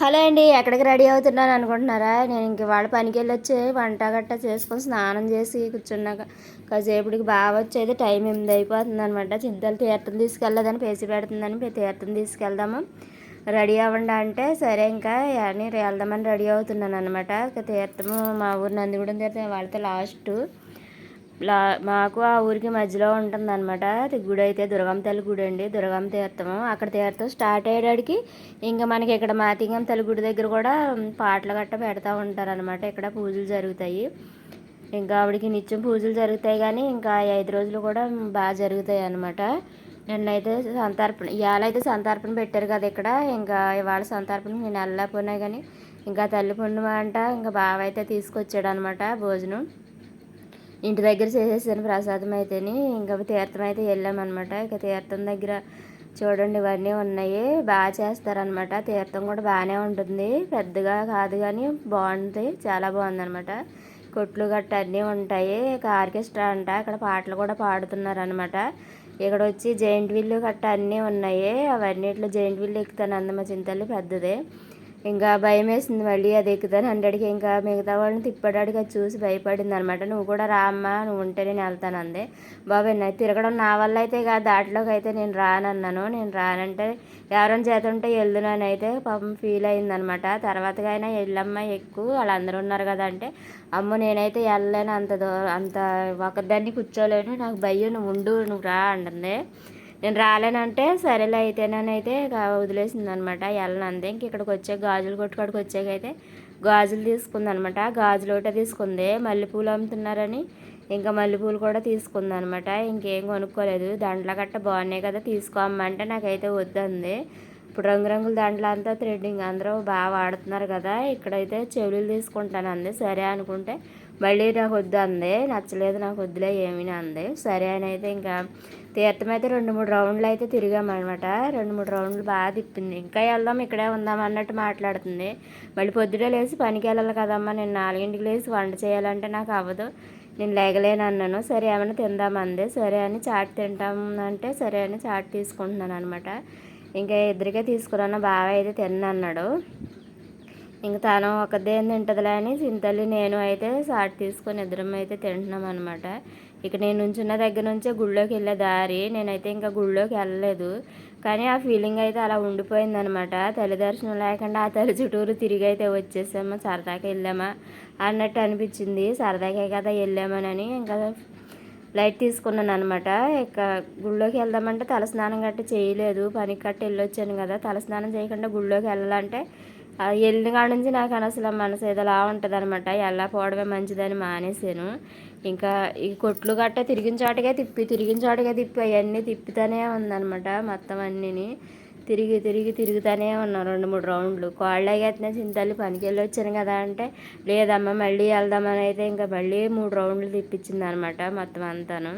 Hello అండి ఎక్కడికి ready అవుతున్నాను అనుకుంటున్నారా? నేను ఇంక వాళ్ళ పనికి వెళ్ళొచ్చి వంట గట్ట చేసుకొని స్నానం చేసి కూర్చున్నాక కాసేపటికి బాగా వచ్చేది టైం ఎనిమిది అయిపోతుంది అనమాట చింతలు తీర్థం తీసుకెళ్ళదని పేసి పెడుతుందని తీర్థం తీసుకెళ్దాము. రెడీ అవ్వండి అంటే సరే ఇంకా అని వెళ్దామని రెడీ అవుతున్నాను అనమాట తీర్థము మా ఊరు నందిగూడెం తీర్థం వాళ్ళతో లాస్ట్. మాకు ఆ ఊరికి మధ్యలో ఉంటుంది అనమాట గుడి అయితే దుర్గమ్మ తల్లి గుడి అండి. దుర్గమ్మ తీర్థము. అక్కడ తీర్థం స్టార్ట్ అయ్యేటికి ఇంకా మనకి ఇక్కడ మాతింగం తల్లి గుడి దగ్గర కూడా పాటలు గట్ట పెడతా ఉంటారు అనమాట ఇక్కడ పూజలు జరుగుతాయి. ఇంకా ఆవిడకి నిత్యం పూజలు జరుగుతాయి కానీ ఇంకా ఐదు రోజులు కూడా బాగా జరుగుతాయి అనమాట నిన్నైతే సంతర్పణ ఇవాళ అయితే సంతర్పణ పెట్టారు కదా ఇక్కడ. ఇంకా ఇవాళ సంతర్పణ నేను వెళ్ళకపోయినా కానీ ఇంకా తల్లి పుణ్యం అంట ఇంకా బావ అయితే తీసుకొచ్చాడు అనమాట భోజనం. ఇంటి దగ్గర చేసేసాను ప్రసాదం అయితేని. ఇంకా తీర్థం అయితే వెళ్ళామన్నమాట. ఇక తీర్థం దగ్గర చూడండి ఇవన్నీ ఉన్నాయి. బాగా చేస్తారనమాట తీర్థం కూడా బాగానే ఉంటుంది. పెద్దగా కాదు కానీ బాగుంది. చాలా బాగుందనమాట కొట్లు గట్ట అన్నీ ఉంటాయి. ఇక ఆర్కెస్ట్రా అంట. అక్కడ పాటలు కూడా పాడుతున్నారు అనమాట ఇక్కడ వచ్చి జైంట్ విల్లు గట్ట అన్నీ ఉన్నాయి. అవన్నిట్లో జైంట్ విల్లు ఎక్కుతాను అందమ్మ చింతలు పెద్దదే. ఇంకా భయం వేసింది మళ్ళీ అది ఎక్కుతాను హండ్రెడ్కి. ఇంకా మిగతా వాళ్ళని తిప్పడానికి అది చూసి భయపడింది అనమాట నువ్వు కూడా రా అమ్మా నువ్వు ఉంటే నేను వెళ్తాను అందే. బాబాయ్ నాకు తిరగడం నా వల్ల అయితే కాదు. దాంట్లోకి అయితే నేను రానన్నాను. నేను రానంటే ఎవరైనా చేత ఉంటే వెళ్తున్నాను అయితే పాపం ఫీల్ అయిందనమాట తర్వాతగా అయినా వెళ్ళమ్మా ఎక్కువ వాళ్ళందరూ ఉన్నారు కదా అంటే అమ్మ నేనైతే వెళ్ళలేను. అంత అంత ఒకదాన్ని కూర్చోలేను. నాకు భయం. నువ్వు ఉండు నువ్వు రా అంటుంది. నేను రాలేనంటే సరేలే అయితేనైతే వదిలేసింది అనమాట వెళ్ళనంది ఇంక ఇక్కడికి వచ్చే గాజులు కొట్టుకాడికి వచ్చాకైతే గాజులు తీసుకుంది అనమాట గాజులు ఒకటే తీసుకుంది. మల్లెపూలు అమ్ముతున్నారని ఇంకా మల్లెపూలు కూడా తీసుకుంది అనమాట ఇంకేం కొనుక్కోలేదు. దాంట్లో గట్ట బాగున్నాయి కదా తీసుకోమంటే నాకైతే వద్దంది. ఇప్పుడు రంగురంగుల దాంట్లో అంతా థ్రెడ్డింగ్ అందరూ బాగా వాడుతున్నారు కదా ఇక్కడైతే చెవులు తీసుకుంటాను అంది సరే అనుకుంటే మళ్ళీ నాకు వద్దు అంది. నచ్చలేదు నాకు వద్దులే ఏమీ అంది. సరే అని అయితే ఇంకా తీర్థం అయితే రెండు మూడు రౌండ్లు అయితే తిరిగామన్నమాట. రెండు మూడు రౌండ్లు బాగా తిప్పింది. ఇంకా వెళ్దాం ఇక్కడే ఉందాం అన్నట్టు మాట్లాడుతుంది. మళ్ళీ పొద్దుటే లేచి పనికి వెళ్ళాలి కదమ్మా నేను నాలుగింటికి లేచి వంట చేయాలంటే నాకు అవ్వదు. నేను లేగలేను అన్నాను. సరే ఏమైనా తిందామంది సరే అని చాట్ తింటాం అంటే సరే అని చాట్ తీసుకుంటున్నాను అనమాట ఇంకా ఇద్దరికే తీసుకురాను. బాగా అయితే తిన్నాడు ఇంక తను ఒకదే తింటుందిలే అని సింతల్లి నేను అయితే సాటి తీసుకొని ఇద్దరం అయితే తింటున్నాం అనమాట ఇక నేను నుంచున్న దగ్గర నుంచే గుళ్ళోకి వెళ్ళే దారి నేనైతే ఇంకా గుళ్ళోకి వెళ్ళలేదు. కానీ ఆ ఫీలింగ్ అయితే అలా ఉండిపోయిందనమాట తల్లి దర్శనం లేకుండా ఆ తల్లి చుట్టూరు తిరిగి అయితే వచ్చేసామా. సరదాగా వెళ్ళామా అన్నట్టు అనిపించింది. సరదాకే కదా వెళ్ళామని ఇంకా లైట్ తీసుకున్నాను అనమాట ఇక గుళ్ళోకి వెళ్దామంటే తలస్నానం గట్ట చేయలేదు. పనికి గట్ట వెళ్ళొచ్చాను కదా. తలస్నానం చేయకుండా గుళ్ళోకి వెళ్ళాలంటే వెళ్ళిన కాడ నుంచి నాకు అసలు మనసు ఏదోలా ఉంటుంది అనమాట ఎలా పోవడమే మంచిదని మానేసాను ఇంకా ఈ కొట్లు గట్ట తిరిగిన చోటకే తిప్పి తిరిగిన చోటకే తిప్పి అవన్నీ తిప్పుతూనే ఉందనమాట మొత్తం అన్నీని. తిరిగి తిరిగి తిరుగుతూనే ఉన్నాం రెండు మూడు రౌండ్లు. కోళ్ళ ఎత్తిన చింతల్లి పనికి వెళ్ళి వచ్చాను కదా అంటే లేదమ్మా మళ్ళీ వెళ్దామని అయితే ఇంకా మళ్ళీ మూడు రౌండ్లు తిప్పించింది అనమాట మొత్తం అంతాను.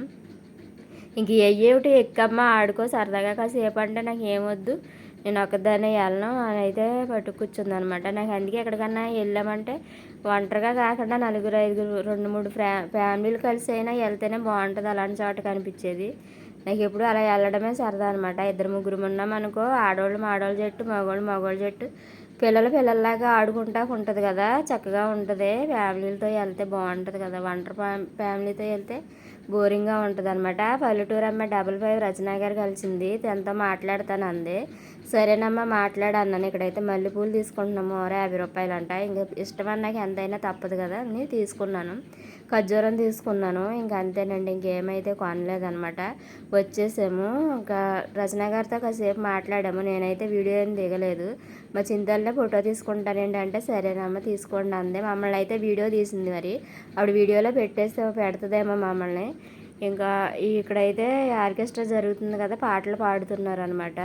ఇంక ఏమిటి ఎక్కమ్మ ఆడుకో సరదాగా కాసేపు అంటే నాకు ఏమొద్దు నేను ఒకదాన్ని వెళ్ళను. అని అయితే పట్టు కూర్చుంది అనమాట నాకు అందుకే ఎక్కడికన్నా వెళ్ళామంటే ఒంటరిగా కాకుండా నలుగురు ఐదుగురు రెండు మూడు ఫ్యా ఫ్యామిలీలు కలిసి అయినా వెళ్తేనే బాగుంటుంది. అలాంటి చోట కనిపించేది నాకు ఎప్పుడు అలా వెళ్ళడమే సరదా అనమాట. ఇద్దరు ముగ్గురు ఉన్నాం అనుకో ఆడవాళ్ళు మాడోళ్ళ జట్టు మగవాళ్ళు మగవాళ్ళ జట్టు. పిల్లలు పిల్లల్లాగా ఆడుకుంటా ఉంటుంది కదా చక్కగా ఉంటుంది. ఫ్యామిలీలతో వెళ్తే బాగుంటుంది కదా. ఒంటరి ఫ్యామిలీతో వెళ్తే బోరింగ్గా ఉంటుంది అనమాట పల్లెటూరు అమ్మాయి డబల్ ఫైవ్ రచనా గారు కలిసింది. తనతో మాట్లాడతాను అంది. సరేనమ్మా మాట్లాడు అన్నాను. ఇక్కడైతే మల్లెపూలు తీసుకుంటున్నాము. యాభై రూపాయలు అంట ఇంకా ఇష్టమన్నాక ఎంతైనా తప్పదు కదా అని తీసుకున్నాను. ఖర్జూరం తీసుకున్నాను. ఇంకా అంతేనండి ఇంకేమైతే కొనలేదనమాట వచ్చేసాము. ఇంకా రచన గారితో కాసేపు మాట్లాడాము. నేనైతే వీడియో ఏం దిగలేదు. మా చింతల్లో ఫోటో తీసుకుంటానండి అంటే సరేనమ్మ తీసుకోండి అందే. మమ్మల్ని అయితే వీడియో తీసింది మరి. ఆవిడ వీడియోలో పెట్టేస్తే పెడుతుందేమో మమ్మల్ని. ఇంకా ఇక్కడైతే ఆర్కెస్ట్రా జరుగుతుంది కదా పాటలు పాడుతున్నారు అనమాట